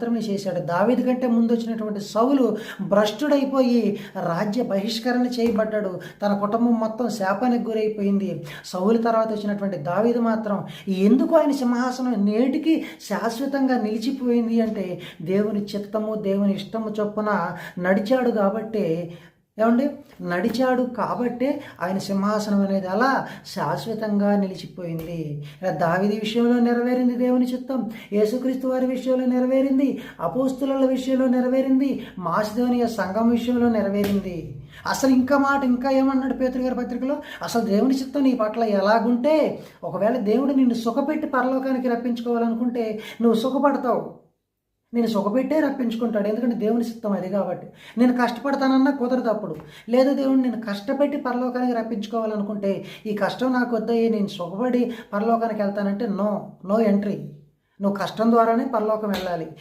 మాత్రమే చేశాడు. దావిది కంటే ముందు వచ్చినటువంటి సౌలు భ్రష్టుడైపోయి రాజ్య బహిష్కరణ చేయబడ్డాడు. తన కుటుంబం మొత్తం శాపానికి గురైపోయింది. సౌలు తర్వాత వచ్చినటువంటి దావీదు మాత్రం ఎందుకు ఆయన సింహాసనం నేటికి శాశ్వతంగా నిలిచిపోయింది అంటే దేవుని చిత్తము దేవుని ఇష్టము చొప్పున నడిచాడు కాబట్టి ఏమండి? నడిచాడు కాబట్టే ఆయన సింహాసనం అనేది అలా శాశ్వతంగా నిలిచిపోయింది. ఇలా దావిది విషయంలో నెరవేరింది దేవుని చిత్తం యేసుక్రీస్తు వారి విషయంలో నెరవేరింది అపోస్తుల విషయంలో నెరవేరింది మాసిధోనియ సంఘం విషయంలో నెరవేరింది. అసలు ఇంకా మాట ఇంకా ఏమన్నాడు పేతురు గారి పత్రికలో? అసలు దేవుని చిత్తం నీ పట్ల ఎలాగుంటే ఒకవేళ దేవుడు నిన్ను సుఖపెట్టి పరలోకానికి రప్పించుకోవాలనుకుంటే నువ్వు సుఖపడతావు. నేను సుఖపెట్టే రప్పించుకుంటాడు. ఎందుకంటే దేవుని చిత్తం అది కాబట్టి. నేను కష్టపడతానన్నా కుదరదు అప్పుడు. లేదా దేవుడు నేను కష్టపెట్టి పరలోకానికి రప్పించుకోవాలనుకుంటే ఈ కష్టం నాకు వద్దయ్యి నేను సుఖపడి పరలోకానికి వెళ్తానంటే నో నో ఎంట్రీ. నువ్వు కష్టం ద్వారానే పరలోకం వెళ్ళాలి. నీ